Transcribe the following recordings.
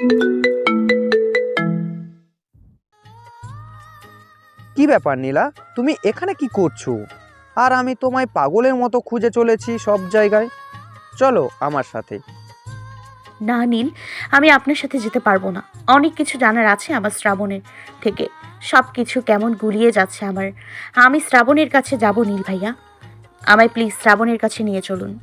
কি ব্যাপার নীলা? তুমি এখানে কি করছ? আর আমি তোমায় পাগলের মতো খুঁজে চলেছি সব জায়গায়। চলো আমার সাথে। না নীল আমি আপনার সাথে যেতে পারব না। অনেক কিছু জানার আছে আমার শ্রাবণের থেকে। সব কিছু কেমন গুলিয়ে যাচ্ছে আমার। আমি শ্রাবণের কাছে যাব নীল ভাইয়া। আমায় প্লিজ শ্রাবণের কাছে নিয়ে চলুন।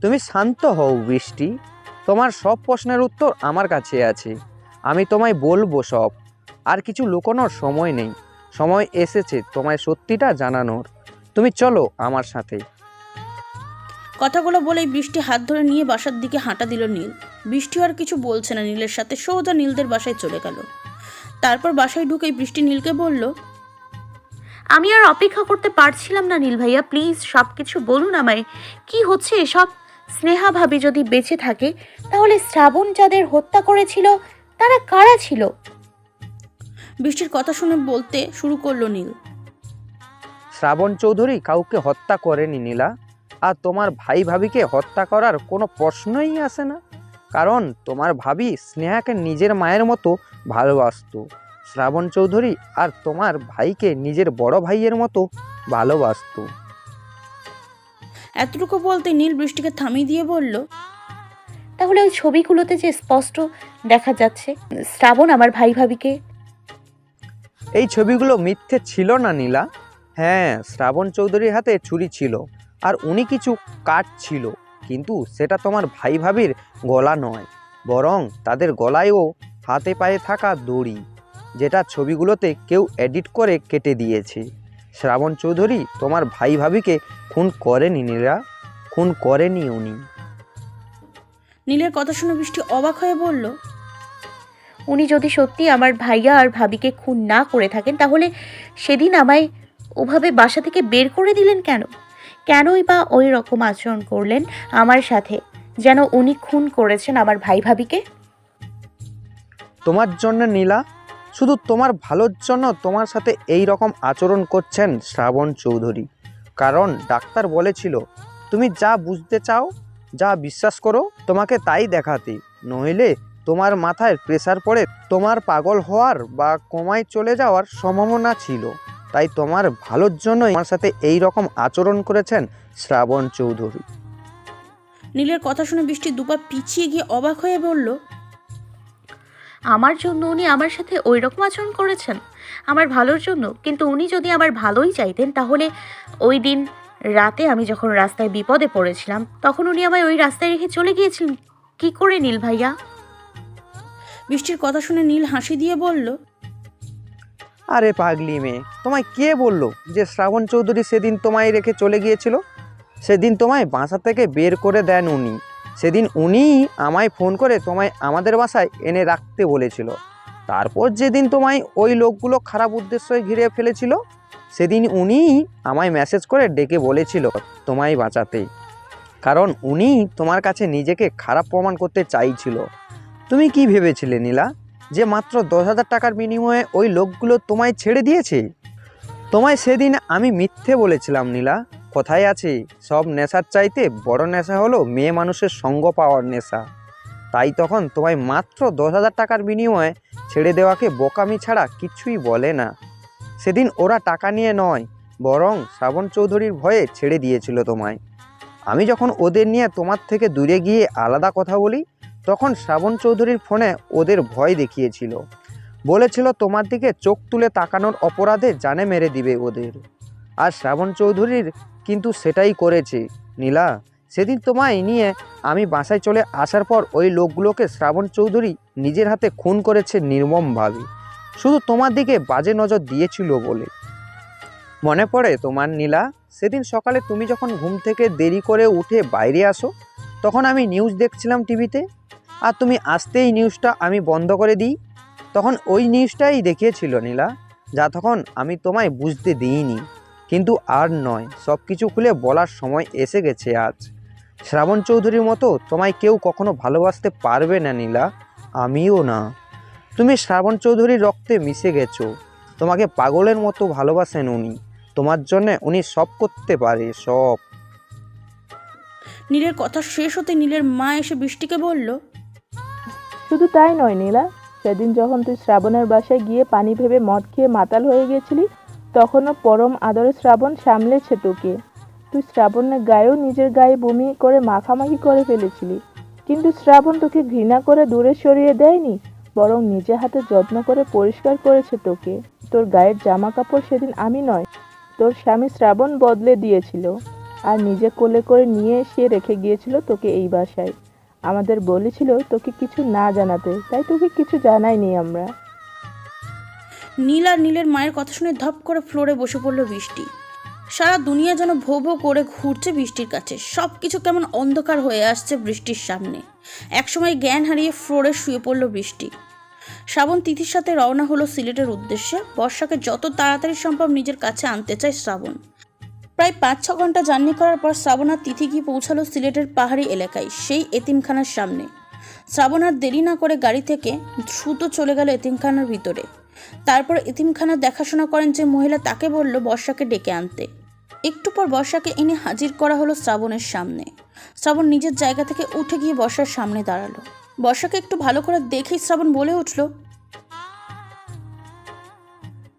তুমি শান্ত হও বৃষ্টি। তোমার সব প্রশ্নের উত্তর আমার কাছে আছে। আমি তোমায় বলব সব। আর কিছু লুকোনোর সময় নেই। সময় এসেছে তোমায় সত্যিটা জানানোর। তুমি চলো আমার সাথে। কথাগুলো বলেই বৃষ্টি হাত ধরে নিয়ে বাসার দিকে হাঁটা দিল নীল। বৃষ্টি আর কিছু বলছে না নীলের সাথে। সোজা নীলদের বাসায় চলে গেল। তারপর বাসায় ঢুকেই বৃষ্টি নীলকে বলল আমি আর অপেক্ষা করতে পারছিলাম না নীল ভাইয়া। প্লিজ সব কিছু বলুন আমায়। কি হচ্ছে এসব? স্নেহা ভাবি যদি বেঁচে থাকে তাহলে শ্রাবণ যাদের হত্যা করেছিল তারা কারা ছিল? বৃষ্টির কথা শুনে বলতে শুরু করল নীল। শ্রাবণ চৌধুরী কাউকে হত্যা করেনি নীলা আর তোমার ভাই ভাবিকে হত্যা করার কোনো প্রশ্নই আসে না। কারণ তোমার ভাবি স্নেহাকে নিজের মায়ের মতো ভালোবাসতো। শ্রাবণ চৌধুরী আর তোমার ভাইকে নিজের বড় ভাইয়ের মতো ভালোবাসতো। এতটুকু বলতে নীল বৃষ্টিকে থামিয়ে দিয়ে বলল তাহলে ওই ছবিগুলোতে যে স্পষ্ট দেখা যাচ্ছে শ্রাবণ আমার ভাই ভাবিকে। এই ছবিগুলো মিথ্যে ছিল না নীলা। হ্যাঁ শ্রাবণ চৌধুরীর হাতে ছুরি ছিল আর উনি কিছু কাট ছিল কিন্তু সেটা তোমার ভাই ভাবির গলা নয় বরং তাদের গলায়ও হাতে পায়ে থাকা দড়ি যেটা ছবিগুলোতে কেউ এডিট করে কেটে দিয়েছে। শ্রাবণ চৌধুরী তোমার ভাই ভাবিকে খুন করেনি নীলা খুন করেনি উনি। নীলের কথা শুনে বৃষ্টি অবাক হয়ে বলল উনি যদি সত্যি আমার ভাইয়া আর ভাবিকে খুন না করে থাকেন তাহলে সেদিন আমায় ওভাবে বাসা থেকে বের করে দিলেন কেন? কেনই বা ওই রকম আচরণ করলেন আমার সাথে যেন উনি খুন করেছেন আমার ভাই ভাবিকে? তোমার জন্য নীলা শুধু তোমার ভালোর জন্য তোমার সাথে এই রকম আচরণ করছেন শ্রাবণ চৌধুরী। কারণ ডাক্তার বলেছিল, তুমি যা বুঝতে চাও, যা বিশ্বাস করো, তোমাকে তাই দেখাতে। নইলে তোমার মাথায় প্রেসার পড়ে তোমার পাগল হওয়ার বা কমায় চলে যাওয়ার সম্ভাবনা ছিল। তাই তোমার ভালোর জন্যই আমার সাথে এই রকম আচরণ করেছেন শ্রাবণ চৌধুরী। নীলের কথা শুনে বৃষ্টি দুপা পিছিয়ে গিয়ে অবাক হয়ে বলল আমার জন্য উনি আমার সাথে ওই রকম আচরণ করেছেন। আমার ভালোর জন্য। কিন্তু উনি যদি আমার ভালোই চাইতেন তাহলে ওই দিন রাতে আমি যখন রাস্তায় বিপদে পড়েছিলাম তখন উনি আমায় ওই রাস্তায় রেখে চলে গিয়েছিলেন। কি করে নীল ভাইয়া? বৃষ্টির কথা শুনে নীল হাসি দিয়ে বলল আরে পাগলি মেয়ে তোমায় কে বলল যে শ্রাবণ চৌধুরী সেদিন তোমায় রেখে চলে গিয়েছিল? সেদিন তোমায় বাসা থেকে বের করে দেন উনি। সেদিন উনি আমায় ফোন করে তোমায় আমাদের বাসায় এনে রাখতে বলেছিল। তারপর যেদিন তোমায় ওই লোকগুলো খারাপ উদ্দেশ্যে ঘিরে ফেলেছিল, সেদিন উনি আমায় মেসেজ করে ডেকে বলেছিল তোমায় বাঁচাতে কারণ উনি তোমার কাছে নিজেকে খারাপ প্রমাণ করতে চাইছিল। তুমি কি ভেবেছিলে নীলা, যে মাত্র দশ হাজার টাকার বিনিময়ে ওই লোকগুলো তোমায় ছেড়ে দিয়েছে? তোমায় সেদিন আমি মিথ্যে বলেছিলাম নীলা। কোথায় আছে, সব নেশার চাইতে বড় নেশা হলো মেয়ে মানুষের সঙ্গ পাওয়ার নেশা। তাই তখন তোমায় মাত্র দশ হাজার টাকার বিনিময়ে ছেড়ে দেওয়াকে বোকামি ছাড়া কিছুই বলে না। সেদিন ওরা টাকা নিয়ে নয়, বরং শ্রাবণ চৌধুরীর ভয়ে ছেড়ে দিয়েছিল তোমায়। আমি যখন ওদের নিয়ে তোমার থেকে দূরে গিয়ে আলাদা কথা বলি, তখন শ্রাবণ চৌধুরীর ফোনে ওদের ভয় দেখিয়েছিল। বলেছিল তোমার দিকে চোখ তুলে তাকানোর অপরাধে জানে মেরে দিবে ওদের। আর শ্রাবণ চৌধুরীর কিন্তু সেটাই করেছে। নীলা, সেদিন তোমায় নিয়ে আমি বাসায় চলে আসার পর ওই লোকগুলোকে শ্রাবণ চৌধুরী নিজের হাতে খুন করেছে নির্মমভাবে শুধু তোমার দিকে বাজে নজর দিয়েছিল বলে। মনে পড়ে তোমার নীলা, সেদিন সকালে তুমি যখন ঘুম থেকে দেরি করে উঠে বাইরে আসো, তখন আমি নিউজ দেখছিলাম টিভিতে। আর তুমি আসতেই নিউজটা আমি বন্ধ করে দিই। তখন ওই নিউজটাই দেখিয়েছিল নীলা, যা তখন আমি তোমায় বুঝতে দিইনি। কিন্তু আর নয় সব কিছু খুলে বলার সময় এসে গেছে আজ। শ্রাবণ চৌধুরীর মতো তোমায় কেউ কখনো ভালোবাসতে পারবে না নীলা। আমিও না। তুমি শ্রাবণ চৌধুরীর রক্তে মিশে গেছো। তোমাকে পাগলের মতো ভালোবাসেন উনি। তোমার জন্য উনি সব করতে পারে সব। নীলের কথা শেষ হতে নীলের মা এসে বৃষ্টিকে বলল শুধু তাই নয় নীলা। সেদিন যখন তুই শ্রাবণের বাসায় গিয়ে পানি ভেবে মদ খেয়ে মাতাল হয়ে গেছিলি তখনও পরম আদরে শ্রাবণ সামলেছে তোকে। তুই শ্রাবণের গায়েও নিজের গায়ে বমি করে মাখামাখি করে ফেলেছিলি। কিন্তু শ্রাবণ তোকে ঘৃণা করে দূরে সরিয়ে দেয়নি, বরং নিজে হাতে যত্ন করে পরিষ্কার করেছে তোকে। তোর গায়ের জামা কাপড় সেদিন আমি নয়, তোর স্বামী শ্রাবণ বদলে দিয়েছিল। আর নিজে কোলে করে নিয়ে এসে রেখে গিয়েছিল তোকে এই বাসায়। আমাদের বলেছিল তোকে কিছু না জানাতে, তাই তোকে কিছু জানাইনি আমরা। নীল আর নীলের মায়ের কথা শুনে ধপ করে ফ্লোরে বসে পড়ল বৃষ্টি। সারা দুনিয়া যেন ভো ভো করে ঘুরছে বৃষ্টির কাছে। সব কিছু কেমন অন্ধকার হয়ে আসছে বৃষ্টির সামনে। একসময় জ্ঞান হারিয়ে ফ্লোরে শুয়ে পড়ল বৃষ্টি। শ্রাবণ তিথির সাথে রওনা হলো সিলেটের উদ্দেশ্যে। বর্ষাকে যত তাড়াতাড়ি সম্ভব নিজের কাছে আনতে চায় শ্রাবণ। প্রায় পাঁচ ছ ঘণ্টা জার্নি করার পর শ্রাবণ আর তিথি গিয়ে পৌঁছালো সিলেটের পাহাড়ি এলাকায়, সেই এতিমখানার সামনে। শ্রাবণ আর দেরি না করে গাড়ি থেকে দ্রুত চলে গেল এতিমখানার ভিতরে। তারপর এতিমখানা দেখাশোনা করেন যে মহিলা তাকে বলল, বর্ষাকে ডেকে আনতে। একটু পর বর্ষাকে এনে হাজির করা হলো শ্রাবণের সামনে। শ্রাবণ নিজের জায়গা থেকে উঠে গিয়ে বর্ষার সামনে দাঁড়াল। বর্ষাকে একটু ভালো করে দেখেই শ্রাবণ বলে উঠল,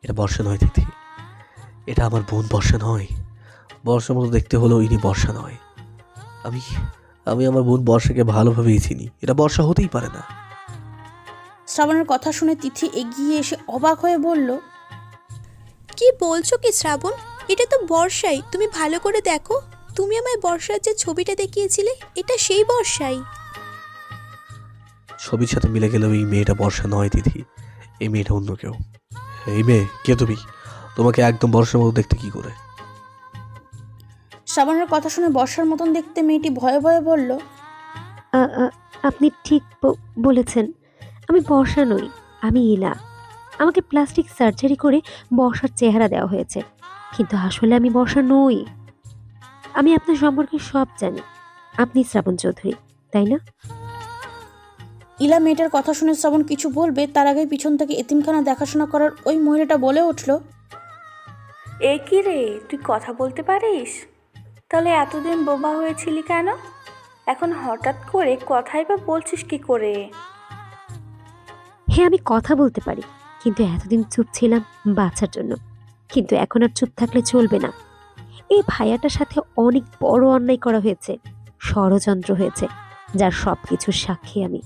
এটা বর্ষা নয় তিথি এটা আমার বোন বর্ষা নয়। বর্ষার মতো দেখতে হলেও ইনি বর্ষা নয়। আমি আমি আমার বোন বর্ষাকে ভালোভাবেই চিনি। এটা বর্ষা হতেই পারে না। শ্রাবণের কথা শুনে তিথি এগিয়ে এসে অবাক হয়ে বলল কি বলছো কি শ্রাবণ? এটা তো বর্ষাই। তুমি ভালো করে দেখো। তুমি আমায় বর্ষার যে ছবিটা দেখিয়েছিলে এটা সেই বর্ষাই। ছবির সাথে মিলে গেলেও এই মেয়েটা বর্ষা নয় তিথি। এই মেয়েটা অন্য কেউ। এই মেয়ে কে তুমি? তোমাকে একদম বর্ষার মতো দেখতে কি করে? শ্রাবণের কথা শুনে বর্ষার মতন দেখতে মেয়েটি ভয়ে ভয়ে বলল আপনি ঠিক ব- বলেছেন। আমি বর্ষা নই আমি ইলা। আমাকে প্লাস্টিক সার্জারি করে বর্ষার চেহারা দেওয়া হয়েছে। কিন্তু আসলে আমি বর্ষা নই। আমি আপনার সম্পর্কে সব জানি। আপনি শ্রাবণ চৌধুরী তাই না? ইলা মেয়েটার কথা শুনে শ্রাবণ কিছু বলবে তার আগে পিছন থেকে এতিমখানা দেখাশোনা করার ওই মহিলাটা বলে উঠল। এ কি রে তুই কথা বলতে পারিস? তাহলে এতদিন বোবা হয়েছিলি কেন? এখন হঠাৎ করে কথাই বা বলছিস কি করে? হ্যাঁ আমি কথা বলতে পারি। কিন্তু এতদিন চুপ ছিলাম বাচ্চার জন্য। কিন্তু এখন আর চুপ থাকলে চলবে না। এই ভাইয়াটার সাথে অনেক বড় অন্যায় করা হয়েছে ষড়যন্ত্র হয়েছে যার সব কিছুর সাক্ষী আমি।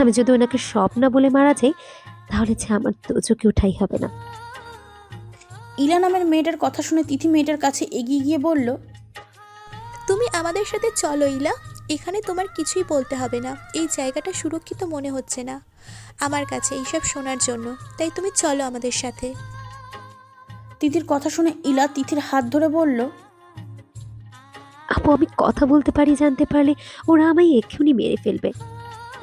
আমি যদি ওনাকে সব না বলে মারা যাই তাহলে যে আমার দুচোখে উঠাই হবে না। ইলা নামের মেয়েটার কথা শুনে তিথি মেয়েটার কাছে এগিয়ে গিয়ে বলল তুমি আমাদের সাথে চলো ইলা। এখানে তোমার কিছুই বলতে হবে না। এই জায়গাটা সুরক্ষিত মনে হচ্ছে না। আমার কাছে এইসব শোনার জন্য। তাই তুমি চলো আমাদের সাথে। তিথির কথা শুনে ইলা তিথির হাত ধরে বলল আপু আমি কথা বলতে পারি জানতে পারলে ওরা আমায় এক্ষুনি মেরে ফেলবে।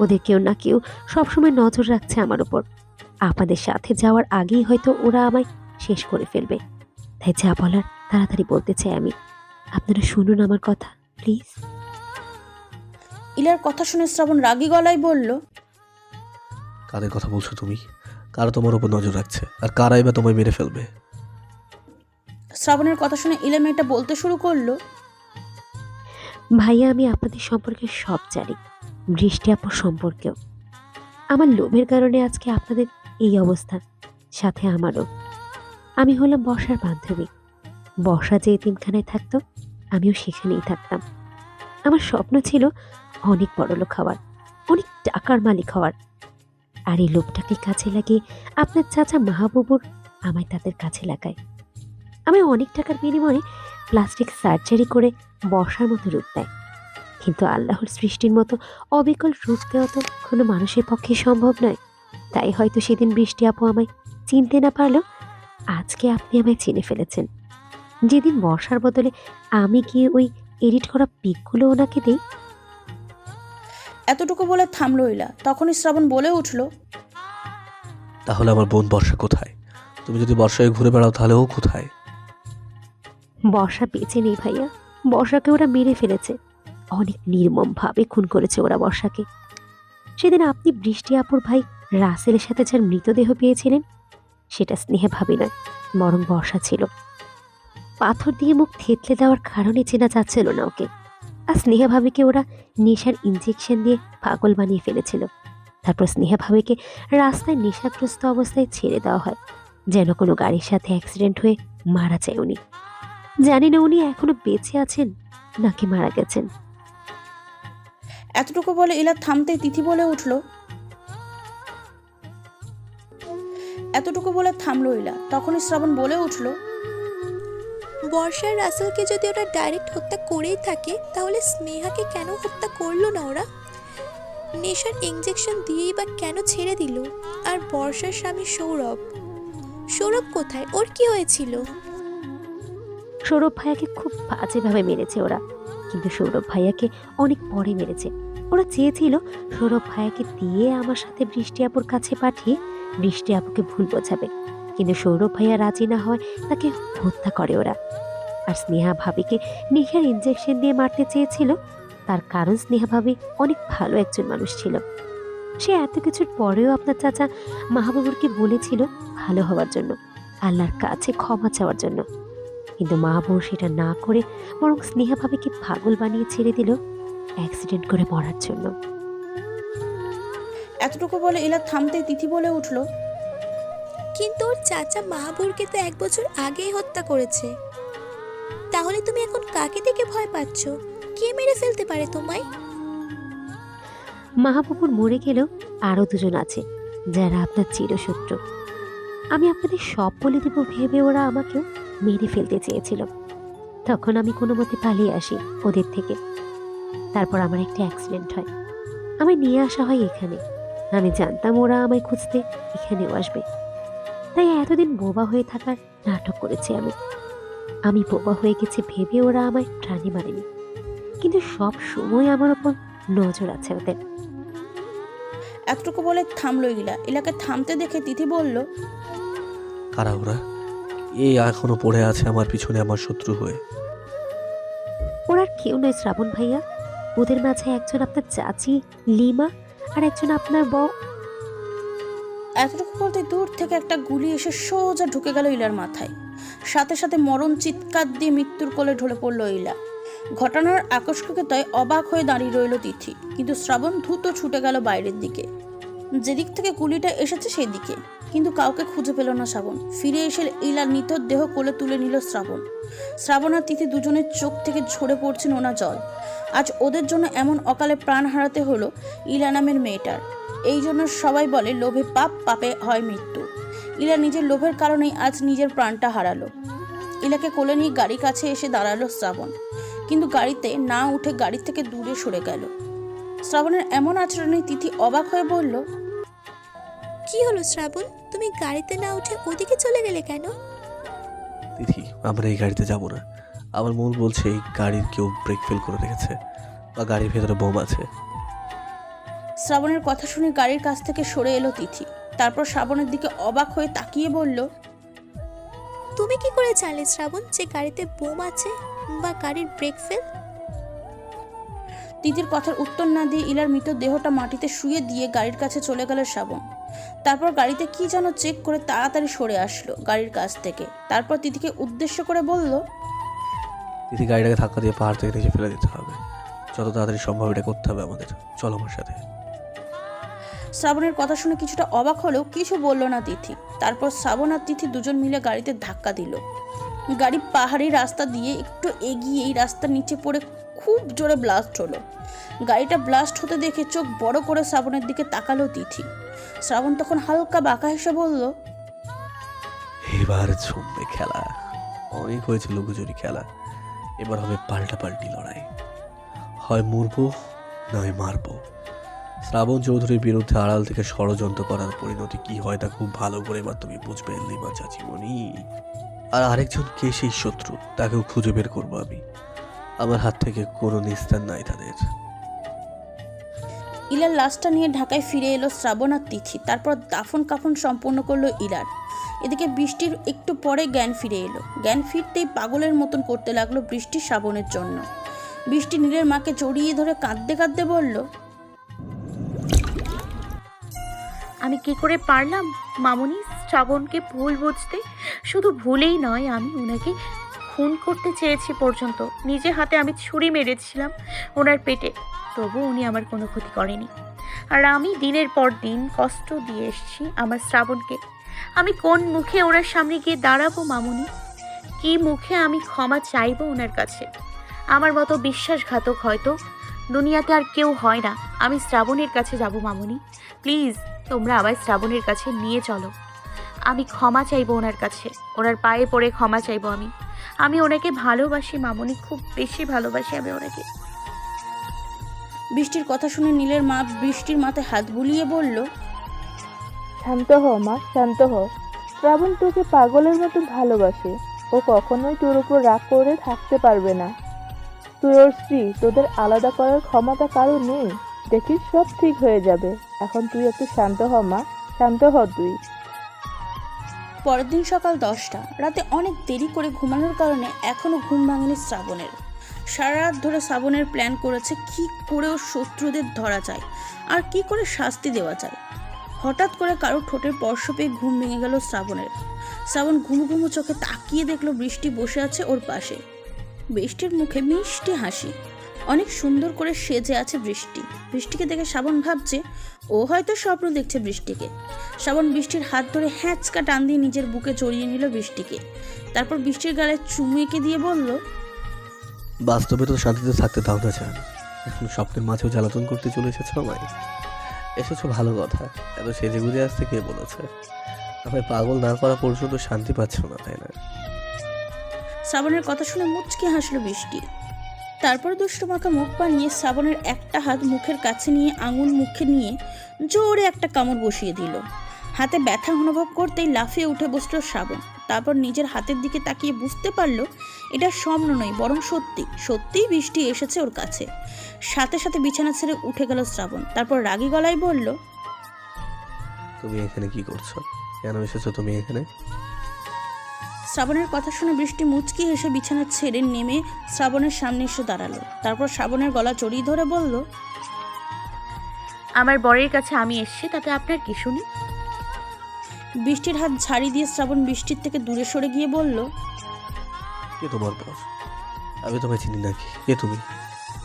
ওদের কেউ না কেউ সবসময় নজর রাখছে আমার উপর। আপনাদের সাথে যাওয়ার আগেই হয়তো ওরা আমায় শেষ করে ফেলবে। তাই যা বলার তাড়াতাড়ি বলতে চাই আমি। আপনারা শুনুন আমার কথা প্লিজ। ইলার কথা শুনে শ্রাবণ রাগী গলায় বলল কাদের কথা বলছো তুমি? কারা তোমার উপর নজর রাখছে? আর কারাই বা তোমায় মেরে ফেলবে? শ্রাবণের কথা শুনে ইলা মেয়েটা বলতে শুরু করল ভাইয়া আমি আপনাদের সম্পর্কে সব জানি। বৃষ্টি আপুর সম্পর্কেও। আমার লোভের কারণে আজকে আপনাদের এই অবস্থা সাথে আমারও। আমি হলাম বর্ষার বান্ধবী। বর্ষা যে এতিমখানায় থাকতো আমিও সেখানেই থাকতাম। আমার স্বপ্ন ছিল অনেক বড়লোক হওয়ার, অনেক টাকার মালিক হওয়ার। আর এই লোকটাকে কাছে লাগিয়ে আপনার চাচা মাহবুবুর আমায় তাদের কাছে লাগায়। আমি অনেক টাকার বিনিময়ে প্লাস্টিক সার্জারি করে বর্ষার মতো রূপ দেয়। কিন্তু আল্লাহর সৃষ্টির মতো অবিকল রূপ দেওয়া তো কোনো মানুষের পক্ষে সম্ভব নয়। তাই হয়তো সেদিন বৃষ্টি আপু আমায় চিনতে না পারলেও আজকে আপনি আমায় চিনে ফেলেছেন। যেদিন বর্ষার বদলে আমি গিয়ে ওই এডিট করা পিকগুলো ওনাকে দিই এতটুকু বলে থামলো ইলা। তখনই শ্রাবণ বলে উঠল তাহলে আমার বোন বর্ষা কোথায়? তুমি যদি বর্ষায় ঘুরে বেড়াও তাহলে ও কোথায়? বর্ষা বেঁচে নেই ভাইয়া। বর্ষাকে ওরা মেরে ফেলেছে। অনেক নির্মমভাবে খুন করেছে ওরা বর্ষাকে। সেদিন আপনি বৃষ্টি আপুর ভাই রাসেলের সাথে যার মৃতদেহ পেয়েছিলেন সেটা স্নেহে ভাবি নয় বরং বর্ষা ছিল। পাথর দিয়ে মুখ থেতলে দেওয়ার কারণে চেনা যাচ্ছিল না ওকে। আর স্নেহা ভাবিকে ওরা নেশার ইঞ্জেকশন দিয়ে পাগল বানিয়ে ফেলেছিল। তারপর স্নেহা ভাবিকে রাস্তায় নেশাগ্রস্ত অবস্থায় ছেড়ে দেওয়া হয়, যেন কোনো গাড়ির সাথে অ্যাক্সিডেন্ট হয়ে মারা যায় উনি। জানি না উনি এখনও বেঁচে আছেন নাকি মারা গেছেন। এতটুকু বলে ইলা থামতে তিথি বলে উঠল। এতটুকু বলে থামলো ইলা তখনই শ্রাবণ বলে উঠল বর্ষার রাসেলকে যদি ওরা ডাইরেক্ট হত্যা করেই থাকে, তাহলে স্নেহাকে কেন হত্যা করল না ওরা? নেশার ইঞ্জেকশন দিয়েই বা কেন ছেড়ে দিল? আর বর্ষার স্বামী সৌরভ? সৌরভ কোথায়? ওর কি হয়েছিল? সৌরভ ভাইয়াকে খুব বাজেভাবে মেরেছে ওরা। কিন্তু সৌরভ ভাইয়াকে অনেক পরে মেরেছে। ওরা চেয়েছিল, সৌরভ ভাইয়াকে দিয়ে আমার সাথে বৃষ্টি আপুর কাছে পাঠিয়ে বৃষ্টি আপুকে ভুল বোঝাবে। কিন্তু সৌরভ ভাইয়া রাজি না হয়, তাকে হত্যা করে ওরা। আর স্নেহা ভাবিকে নিহার ইঞ্জেকশন দিয়ে মারতে চেয়েছিল, তার কারণ স্নেহা ভাবি অনেক ভালো একজন মানুষ ছিল। সে এত কিছুর পরেও আপনার চাচা মাহবুবুরকে বলেছিল ভালো হওয়ার জন্য, আল্লাহর কাছে ক্ষমা চাওয়ার জন্য। কিন্তু মা বউ সেটা না করে বরং স্নেহা ভাবিকে পাগল বানিয়ে ছেড়ে দিল অ্যাক্সিডেন্ট করে মরার জন্য। এতটুকু বলে ইলা থামতেই তিথি বলে উঠল। কিন্তু ওর চাচা মাহাবুরকে তো এক বছর আগেই হত্যা করেছে। তাহলে তুমি এখন কাকে দেখে ভয় পাচ্ছ? কে মেরে ফেলতে পারে তোমায়? মাহবুবুর মরে গেলেও আরও দুজন আছে, যারা আপনার চিরশত্রু। আমি আপনাদের সব বলে দেব ভেবে ওরা আমাকে মেরে ফেলতে চেয়েছিল। তখন আমি কোনো মতে পালিয়ে আসি ওদের থেকে। তারপর আমার একটা অ্যাক্সিডেন্ট হয়। আমায় নিয়ে আসা হয় এখানে। আমি জানতাম ওরা আমায় খুঁজতে এখানেও আসবে। তাই এতদিন বোবা হয়ে থাকার নাটক করেছি আমি। আমি বোবা হয়ে গেছি ভেবে ওরা আমায় প্রাণী মারেনি। কিন্তু সব সময় আমার ওপর নজর আছে ওদের। এতটুকু বলে থামলো ইলা। ইলাকে থামতে দেখে তিথি বলল কারা ওরা? এই এখনও পড়ে আছে আমার পিছনে আমার শত্রু হয়ে। ওরা কেউ নয় শ্রাবণ ভাইয়া। ওদের মাঝে একজন আপনার চাচি লিমা আর একজন আপনার ব এতটুকু বলতে দূর থেকে একটা গুলি এসে সোজা ঢুকে গেল ইলার মাথায়। সাথে সাথে মরণ চিৎকার দিয়ে মৃত্যুর কোলে ঢলে পড়ল ইলা। ঘটনার আকস্মিকতায় অবাক হয়ে দাঁড়িয়ে রইল তিথি, কিন্তু শ্রাবণ দ্রুত ছুটে গেল বাইরের দিকে। যেদিক থেকে গুলিটা এসেছে সেই দিকে কিন্তু কাউকে খুঁজে পেল না শ্রাবণ। ফিরে এসে ইলার নিথর দেহ কোলে তুলে নিল শ্রাবণ। শ্রাবণ আর তিথি দুজনের চোখ থেকে ঝরে পড়ছে নোনা জল। আজ ওদের জন্য এমন অকালে প্রাণ হারাতে হলো ইলা নামের মেয়েটার। এই জন্য সবাই বলে লোভে পাপ পাপে হয় মৃত্যু। ইলা নিজের লোভের কারণেই আজ নিজের প্রাণটা হারালো। ইলাকে কোলে নিয়ে গাড়ির কাছে এসে দাঁড়াল শ্রাবণ। কিন্তু গাড়িতে না উঠে গাড়ি থেকে দূরে সরে গেল। শ্রাবণের এমন আচরণে তিথি অবাক হয়ে বলল কি হলো শ্রাবণ? তুমি গাড়িতে না উঠে ওদিকে চলে গেলে কেন? তিথি আমরা এই গাড়িতে যাব না। আমার মন বলছে এই গাড়ির কেউ ব্রেক ফেল করে রেখেছে বা গাড়ির ভেতরে বোম আছে। শ্রাবণের কথা শুনে গাড়ির কাছ থেকে সরে এলো তিথি। তারপর শ্রাবণের দিকে অবাক হয়ে তাকিয়ে বলল তুমি কি করে জানলে শ্রাবণ যে গাড়িতে বোম আছে বা গাড়ির ব্রেক ফেল তিতির কথার উত্তর না দিয়ে ইলার মৃত দেহটা মাটিতে শুয়ে দিয়ে গাড়ির কাছে চলে গেল শ্রাবণ। তারপর গাড়িতে কি যেন চেক করে তাড়াতাড়ি সরে আসলো গাড়ির কাছ থেকে। তারপর তিথিকে উদ্দেশ্য করে বলল দিদি গাড়িটাকে ধাক্কা দিয়ে পাহাড় থেকে নিচে ফেলে দিতে হবে। যত তাড়াতাড়ি সম্ভব এটা করতে হবে আমাদের। চলো আমার সাথে। শ্রাবণের কথা শুনে কিছুটা অবাক হলেও কিছু বলল না তিথি। তারপর শ্রাবণ আর তিথি দুজন মিলে গাড়িতে ধাক্কা দিল। গাড়ি পাহাড়ি রাস্তা দিয়ে একটু এগিয়ে এই রাস্তার নিচে পড়ে খুব জোরে ব্লাস্ট হলো। গাড়িটা ব্লাস্ট হতে দেখে চোখ বড় করে শ্রাবণের দিকে তাকালো তিথি। শ্রাবণ তখন হালকা বাঁকা হেসে বলল, এবার জমবে খেলা। অনেক হয়েছে লুকোচুরি খেলা। এবার হবে পাল্টা পাল্টি লড়াই। হয় মরবো, নয় মারবো। শ্রাবণ চৌধুরীর বিরুদ্ধে আড়াল থেকে ষড়যন্ত্র করার পরিণতি কি হয় তা খুব ভালো করে এবার তুমি বুঝবে, লিমা চাচিমণি। আর আরেকজন কে সেই শত্রু, তাকেও খুঁজে বের করব আমি। আমার হাত থেকে কোনো নিস্তার নাই তাদের। ইলার লাশটা নিয়ে ঢাকায় ফিরে এলো শ্রাবণ আর তিথি, তারপর দাফন কাফন সম্পূর্ণ করল ইলার। এদিকে বৃষ্টির একটু পরে জ্ঞান ফিরে এলো। জ্ঞান ফিরতেই পাগলের মতন করতে লাগল বৃষ্টি শ্রাবণের জন্য। বৃষ্টি নীলের মাকে জড়িয়ে ধরে কাঁদতে কাঁদতে বলল আমি কি করে পারলাম? মামুনি, শ্রাবণকে ভুল বুঝতে? শুধু ভুলেই নয়, আমি ওনাকে খুন করতে চেয়েছি পর্যন্ত। নিজে হাতে আমি ছুরি মেরেছিলাম ওনার পেটে। তবু উনি আমার কোনো ক্ষতি করেনি। আর আমি দিনের পর দিন কষ্ট দিয়ে এসেছি আমার শ্রাবণকে। আমি কোন মুখে ওনার সামনে গিয়ে দাঁড়াবো, মামুনি? কি মুখে আমি ক্ষমা চাইব ওনার কাছে? আমার মতো বিশ্বাসঘাতক হয়তো দুনিয়াতে আর কেউ হয় না। আমি শ্রাবণের কাছে যাব, মামুনি। প্লিজ তোমরা আবার শ্রাবণের কাছে নিয়ে চলো। আমি ক্ষমা চাইব ওনার কাছে। ওনার পায়ে পড়ে ক্ষমা চাইব আমি। আমি ওনাকে ভালোবাসি মামুনি। খুব বেশি ভালোবাসি আমি ওনাকে। বৃষ্টির কথা শুনে নীলের মা বৃষ্টির মাথায় হাত বুলিয়ে বলল শান্ত হ মা শান্ত হ শ্রাবণ তোকে পাগলের মতো ভালোবাসে। ও কখনোই তোর উপর রাগ করে থাকতে পারবে না। তুই ওর স্ত্রী তোদের আলাদা করার ক্ষমতা কারও নেই। দেখিস সব ঠিক হয়ে যাবে। এখন তুই একটু শান্ত হ, মা। শান্ত হ তুই। পরের দিন সকাল দশটা। রাতে অনেক দেরি করে ঘুমানোর কারণে এখনও ঘুম ভাঙেনি শ্রাবণের। সারা রাত ধরে শ্রাবণের প্ল্যান করেছে কি করে ওর শত্রুদের ধরা যায়, আর কি করে শাস্তি দেওয়া যায়। হঠাৎ করে কারও ঠোঁটের স্পর্শ পেয়ে ঘুম ভেঙে গেল শ্রাবণের। শ্রাবণ ঘুমু ঘুমু চোখে তাকিয়ে দেখল বৃষ্টি বসে আছে ওর পাশে। বৃষ্টির মুখে মিষ্টি হাসি। অনেক সুন্দর করে সেজে আছে বৃষ্টি। বৃষ্টিকে দেখে শ্রাবণ ভাবছে ও হয়তো স্বপ্ন দেখছে বৃষ্টিকে। শ্রাবণ বৃষ্টির হাত ধরে হ্যাঁচকা টান দিয়ে নিজের বুকে জড়িয়ে নিল বৃষ্টিকে। তারপর বৃষ্টির গালে চুমু এঁকে দিয়ে বলল বাস্তবে তো শান্তিতে থাকতে দাও না চান এখন স্বপ্নের মাঝেও জ্বালাতন করতে চলে এসেছ আমায়। এসেছ ভালো কথা এত সেজে গুজে আসতে কে বলেছে? আমায় পাগল না করা পর্যন্ত শান্তি পাচ্ছ না তাই না? শ্রাবণের কথা শুনে মুচকে হাসলো বৃষ্টি। তারপর দুষ্ট মাখা মুখ বানিয়ে শ্রাবণের একটা হাত মুখের কাছে নিয়ে আঙুল মুখে নিয়ে জোরে একটা কামড় বসিয়ে দিল। হাতে ব্যথা অনুভব করতেই লাফিয়ে উঠে বসল শ্রাবণ। তারপর নিজের হাতের দিকে তাকিয়ে বুঝতে পারল, এটা স্বপ্ন নয়, বরং সত্যি। সত্যিই বৃষ্টি এসেছে ওর কাছে। সাথে সাথে বিছানা ছেড়ে উঠে গেল শ্রাবণ। তারপর রাগী গলায় বলল, তুমি এখানে কি করছ? কেন এসেছ তুমি এখানে? শ্রাবণের কথা শুনে বৃষ্টি মুচকি হেসে বিছানা ছেড়ে নেমে শ্রাবণের সামনে এসে দাঁড়াল। তারপর শ্রাবণের গলা জড়িয়ে ধরে বলল আমার বরের কাছে আমি এসেছি তাতে আপনার কি শুনি? বৃষ্টির হাত ঝাড়ি দিয়ে শ্রাবণ বৃষ্টির থেকে দূরে সরে গিয়ে বলল কে তোমার বর? আমি তোমায় চিনি নাকি? কে তুমি?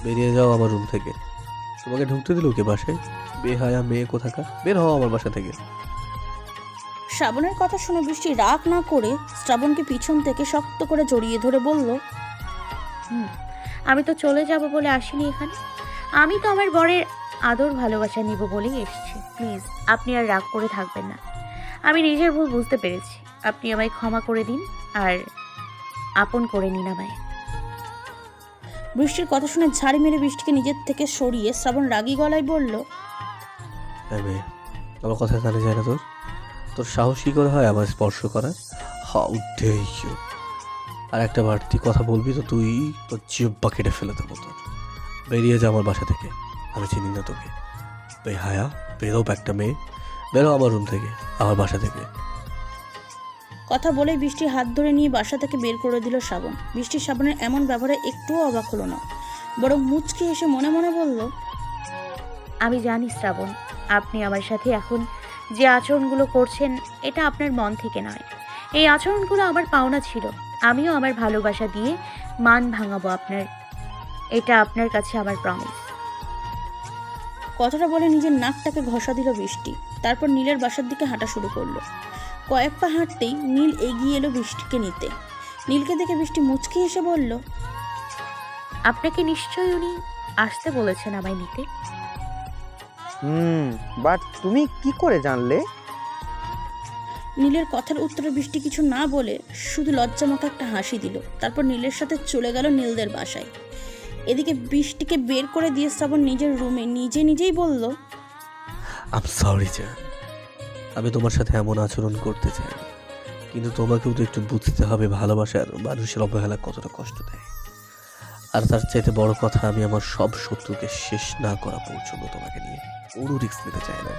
বেরিয়ে যাও আমার রুম থেকে। তোমাকে ঢুকতে দিল কে বাসায়? বেহায়া মেয়ে কোথাকা বের হও আমার বাসা থেকে। শ্রাবণের কথা শুনে বৃষ্টি রাগ না করে শ্রাবণকে পিছন থেকে শক্ত করে জড়িয়ে ধরে বলল হুম আমি তো চলে যাব বলে আসিনি এখানে। আমি তো আমার বরের আদর ভালোবাসা নিব বলেই এসেছি। প্লিজ আপনি আর রাগ করে থাকবেন না। আমি নিজের ভুল বুঝতে পেরেছি। আপনি আমায় ক্ষমা করে দিন আর আপন করে নিন আমায়। বৃষ্টির কথা শুনে ঝাড়ি মেরে বৃষ্টিকে নিজের থেকে সরিয়ে শ্রাবণ রাগী গলায় বলল আমার কথা কানে যায় না তোর। তোর সাহস কি করে হয় আমার স্পর্শ করার? হাউ ডে ইউ আর একটা বাড়তি কথা বলবি তো তুই তোর জিব্বা কেটে ফেলে দেবো তোর। বেরিয়ে যা আমার বাসা থেকে। আমি চিনি না তোকে। বেহায়া বেরো একটা মেয়ে। বেরো আমার রুম থেকে আমার বাসা থেকে। কথা বলে বৃষ্টির হাত ধরে নিয়ে বাসা থেকে বের করে দিল শ্রাবণ বৃষ্টির শ্রাবণের এমন ব্যবহারে একটুও অবাক হলো না। বরং মুচকি এসে মনে মনে বলল আমি জানি শ্রাবণ আপনি আমার সাথে এখন যে আচরণগুলো করছেন এটা আপনার মন থেকে নয়। এই আচরণগুলো আমার পাওনা ছিল। আমিও আমার ভালোবাসা দিয়ে মান ভাঙাবো আপনার। এটা আপনার কাছে আমার প্রমিস কথাটা বলে নিজের নাকটাকে ঘষা দিল বৃষ্টি। তারপর নীলের বাসার দিকে হাঁটা শুরু করল। কয়েক পা হাঁটতেই নীল এগিয়ে এলো বৃষ্টিকে নিতে। নীলকে দেখে বৃষ্টি মুচকি এসে বলল আপনাকে নিশ্চয়ই উনি আসতে বলেছেন আমায় নিতে। হুম বাট তুমি কি করে জানলে? নীলের কথার উত্তরে বৃষ্টি কিছু না বলে শুধু লজ্জামতো একটা হাসি দিল। তারপর নীলের সাথে চলে গেল নীলদের বাসায়। এদিকে বৃষ্টিকে বের করে দিয়ে শ্রাবণ নিজের রুমে নিজে নিজেই বলল আম সরি জান আমি তোমার সাথে এমন আচরণ করতে চাই কিন্তু তোমাকেও তো একটু বুঝতে হবে ভালোবাসার মানুষের অবহেলা কতটা কষ্ট দেয়। আর তার চাইতে বড় কথা আমি আমার সব শত্রুকে শেষ না করা পর্যন্ত তোমাকে নিয়ে কোনো রিস্ক নিতে চাই না।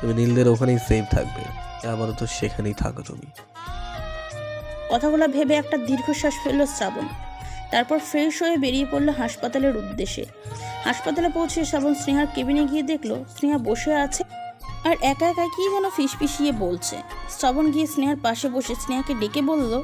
তুমি নীলদের ওখানেই সেফ থাকবে। আপাতত সেখানেই থাকো তুমি। কথাগুলো ভেবে একটা দীর্ঘশ্বাস ফেলল শ্রাবণ। তারপর ফ্রেশ হয়ে বেরিয়ে পড়ল হাসপাতালের উদ্দেশ্যে। হাসপাতালে পৌঁছে শ্রাবণ স্নেহার কেবিনে গিয়ে দেখল, স্নেহা বসে আছে আর একা একা কি যেন ফিসফিসিয়ে বলছে। শ্রাবণ গিয়ে স্নেহার পাশে বসে স্নেহাকে ডেকে বলল